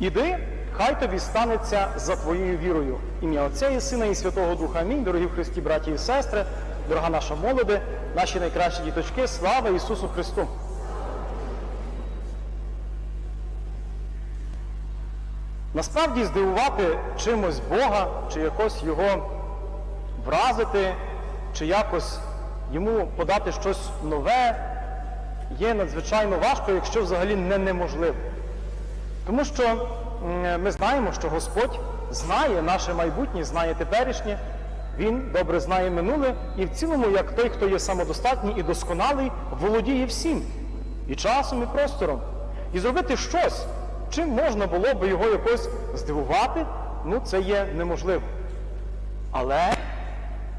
Іди, хай тобі станеться за твоєю вірою. Ім'я Отця і Сина і Святого Духа. Амінь. Дорогі Христі, браті і сестри, дорога наша молоде, наші найкращі діточки, слава Ісусу Христу! Насправді здивувати чимось Бога, чи якось Його вразити, чи якось йому подати щось нове, є надзвичайно важко, якщо взагалі не неможливо. Тому що ми знаємо, що Господь знає наше майбутнє, знає теперішнє, Він добре знає минуле і в цілому, як той, хто є самодостатній і досконалий, володіє всім і часом, і простором. І зробити щось, чим можна було би його якось здивувати, ну це є неможливо. Але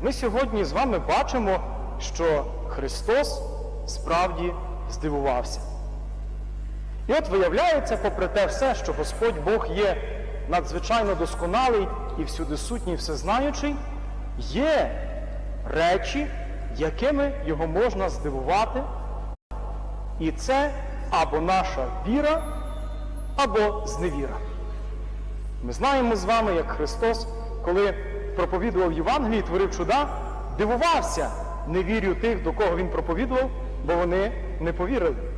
ми сьогодні з вами бачимо, що Христос справді здивувався. І от виявляється, попри те все, що Господь Бог є надзвичайно досконалий і всюди сутній, і всезнаючий, є речі, якими його можна здивувати. І це або наша віра, або зневіра. Ми знаємо з вами, як Христос, коли проповідував Євангелії, творив чуда, дивувався невір'ю тих, до кого Він проповідував, бо вони не повірили.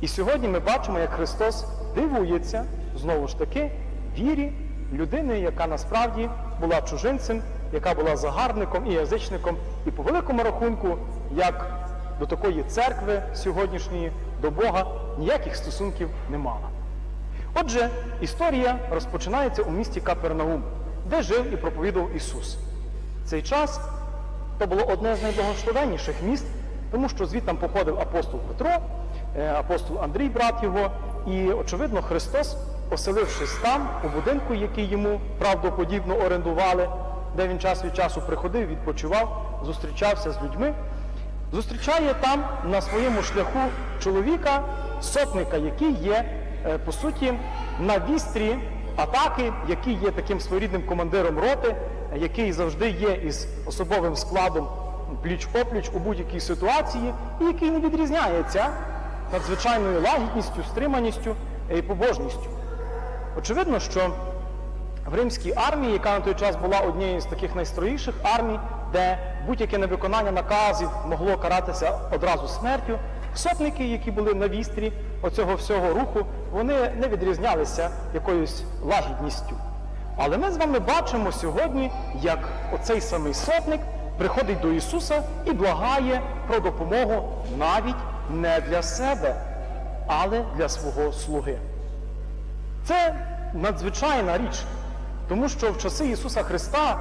І сьогодні ми бачимо, як Христос дивується, знову ж таки, вірі людини, яка насправді була чужинцем, яка була загарбником і язичником, і по великому рахунку, як до такої церкви сьогоднішньої, до Бога, ніяких стосунків не мала. Отже, історія розпочинається у місті Капернаум, де жив і проповідував Ісус. Цей час то було одне з найблагословенніших міст, тому що звідтам походив апостол Петро, апостол Андрій, брат його, і, очевидно, Христос, оселившись там, у будинку, який йому правдоподібно орендували, де він час від часу приходив, відпочивав, зустрічався з людьми, зустрічає там на своєму шляху чоловіка, сотника, який є, е, по суті, на вістрі атаки, який є таким своєрідним командиром роти, е, який завжди є із особовим складом пліч-опліч у будь-якій ситуації, і який не відрізняється надзвичайною лагідністю, стриманістю і побожністю. Очевидно, що в римській армії, яка на той час була однією з таких найстроїших армій, де будь-яке невиконання наказів могло каратися одразу смертю, сотники, які були на вістрі оцього всього руху, вони не відрізнялися якоюсь лагідністю. Але ми з вами бачимо сьогодні, як оцей самий сотник приходить до Ісуса і благає про допомогу навіть не для себе, але для свого слуги. Це надзвичайна річ, тому що в часи Ісуса Христа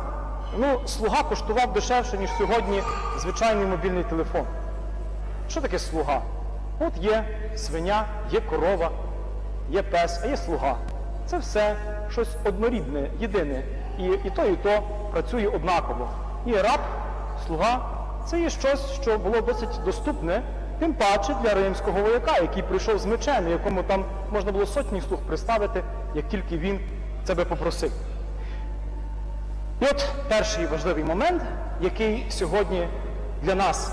ну, слуга коштував дешевше, ніж сьогодні звичайний мобільний телефон. Що таке слуга? От є свиня, є корова, є пес, а є слуга. Це все щось однорідне, єдине. І, і то, і то працює однаково. І раб, слуга це є щось, що було досить доступне, тим паче для римського вояка, який прийшов з мечем, якому там можна було сотні слуг приставити, як тільки він це би попросив. І от перший важливий момент, який сьогодні для нас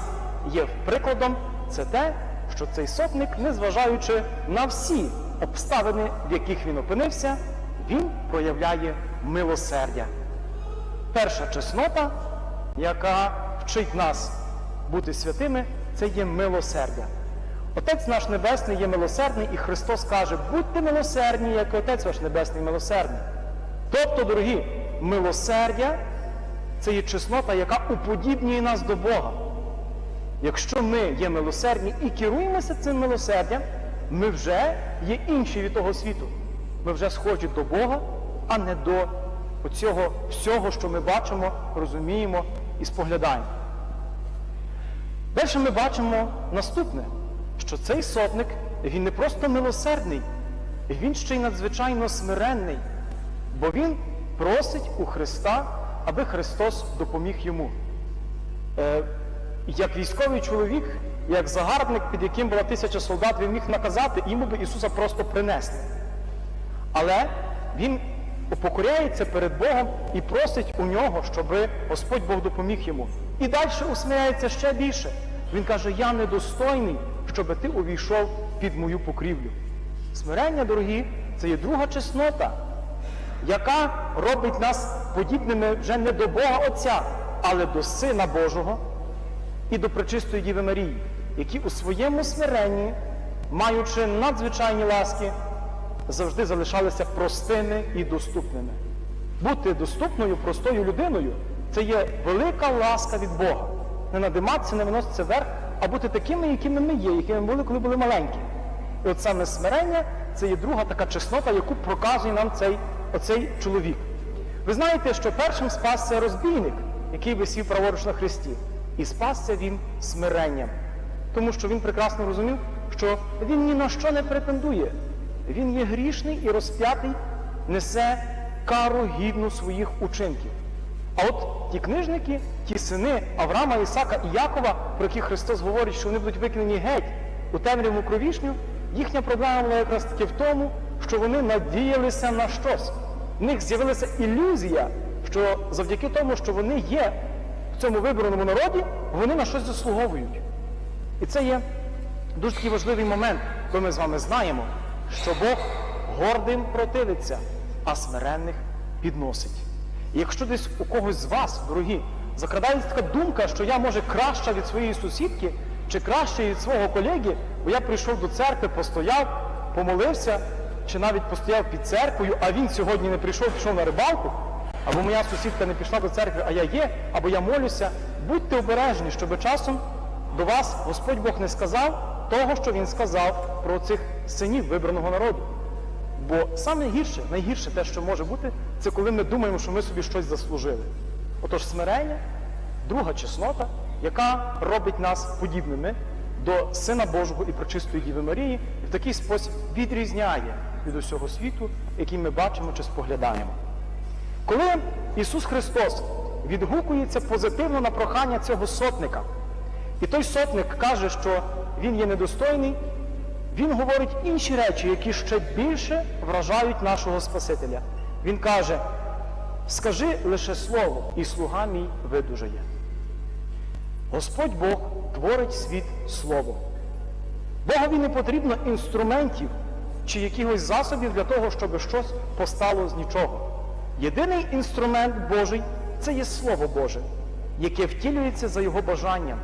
є прикладом, це те, що цей сотник, незважаючи на всі обставини, в яких він опинився, він проявляє милосердя. Перша чеснота, яка вчить нас бути святими, це є милосердя. Отець наш Небесний є милосердний, і Христос каже, будьте милосердні, як і Отець ваш Небесний милосердний. Тобто, дорогі, милосердя це є чеснота, яка уподібнює нас до Бога. Якщо ми є милосердні і керуємося цим милосердям, ми вже є інші від того світу. Ми вже схожі до Бога, а не до оцього всього, що ми бачимо, розуміємо і споглядаємо. Далі ми бачимо наступне, що цей сотник, він не просто милосердний, він ще й надзвичайно смиренний, бо він просить у Христа, аби Христос допоміг йому. Е, як військовий чоловік, як загарбник, під яким була тисяча солдат, він міг наказати, йому би Ісуса просто принести. Але він упокоряється перед Богом і просить у нього, щоб Господь Бог допоміг йому. І далі усміляється ще більше. Він каже: Я недостойний, щоб ти увійшов під мою покрівлю. Смирення, дорогі, це є друга чеснота, яка робить нас подібними вже не до Бога Отця, але до Сина Божого і до Пречистої Діви Марії, які у своєму смиренні, маючи надзвичайні ласки, завжди залишалися простими і доступними. Бути доступною, простою людиною це є велика ласка від Бога. Не надиматися, не виноситися вверх, а бути такими, якими ми є, якими ми були, коли були маленькі. І от саме смирення це є друга така чеснота, яку проказує нам цей, оцей чоловік. Ви знаєте, що першим спасся розбійник, який висів праворуч на Христі. І спасся він смиренням. Тому що він прекрасно розумів, що він ні на що не претендує. Він є грішний і розп'ятий, несе кару гідну своїх учинків. А от ті книжники, ті сини Авраама, Ісака і Якова, про яких Христос говорить, що вони будуть викинені геть у темряву кровішню, їхня проблема була якраз таки в тому, що вони надіялися на щось. В них з'явилася ілюзія, що завдяки тому, що вони є в цьому вибраному народі, вони на щось заслуговують. І це є дуже такий важливий момент, коли ми з вами знаємо, що Бог гордим противиться, а смиренних підносить. І якщо десь у когось з вас, дорогі, закрадається така думка, що я може краща від своєї сусідки чи краще від свого колеги, бо я прийшов до церкви, постояв, помолився, чи навіть постояв під церквою, а він сьогодні не прийшов, пішов на рибалку, або моя сусідка не пішла до церкви, а я є, або я молюся. Будьте обережні, щоб часом до вас Господь Бог не сказав того, що Він сказав про цих синів вибраного народу. Бо саме гірше, найгірше те, що може бути, це коли ми думаємо, що ми собі щось заслужили. Отож, смирення, друга чеснота, яка робить нас подібними до Сина Божого і Пречистої Діви Марії, і в такий спосіб відрізняє від усього світу, який ми бачимо чи споглядаємо. Коли Ісус Христос відгукується позитивно на прохання цього сотника, і той сотник каже, що він є недостойний, він говорить інші речі, які ще більше вражають нашого Спасителя. Він каже: скажи лише слово, і слуга мій видужає. Господь Бог творить світ словом. Богові не потрібно інструментів чи якихось засобів для того, щоб щось постало з нічого. Єдиний інструмент Божий це є Слово Боже, яке втілюється за його бажанням.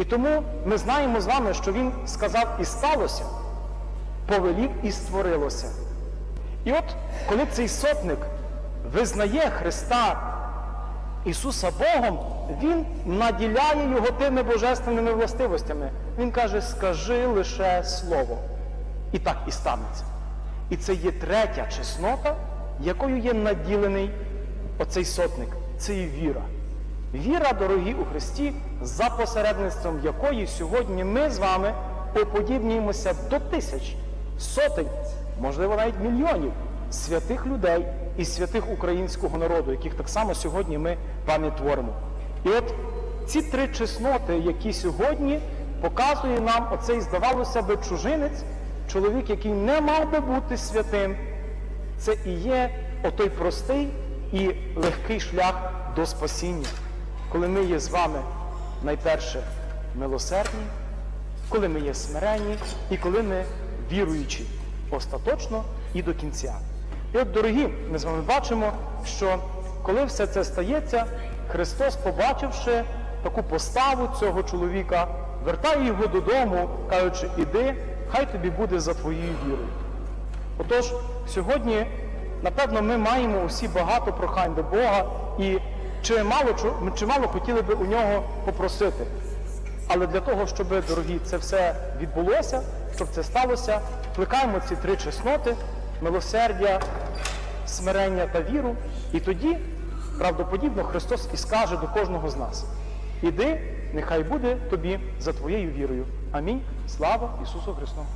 І тому ми знаємо з вами, що він сказав і сталося, повелів і створилося. І от коли цей сотник визнає Христа Ісуса Богом, Він наділяє його тими божественними властивостями. Він каже, скажи лише слово. І так і станеться. І це є третя чеснота, якою є наділений оцей сотник. Це є віра. Віра, дорогі у Христі, за посередництвом якої сьогодні ми з вами уподібнюємося до тисяч, сотень, можливо, навіть мільйонів святих людей і святих українського народу, яких так само сьогодні ми пам'ять творимо. І от ці три чесноти, які сьогодні показує нам оцей, здавалося би, чужинець, чоловік, який не мав би бути святим, це і є отой простий і легкий шлях до спасіння, коли ми є з вами найперше милосердні, коли ми є смиренні і коли ми віруючі остаточно і до кінця. І от, дорогі, ми з вами бачимо, що коли все це стається, Христос, побачивши таку поставу цього чоловіка, вертає його додому, кажучи, іди, хай тобі буде за твоєю вірою. Отож, сьогодні, напевно, ми маємо усі багато прохань до Бога і чимало, чимало хотіли би у нього попросити. Але для того, щоб, дорогі, це все відбулося, щоб це сталося, плекаємо ці три чесноти, милосердя, смирення та віру. І тоді, правдоподібно, Христос і скаже до кожного з нас: Іди, нехай буде тобі за твоєю вірою. Амінь. Слава Ісусу Христу!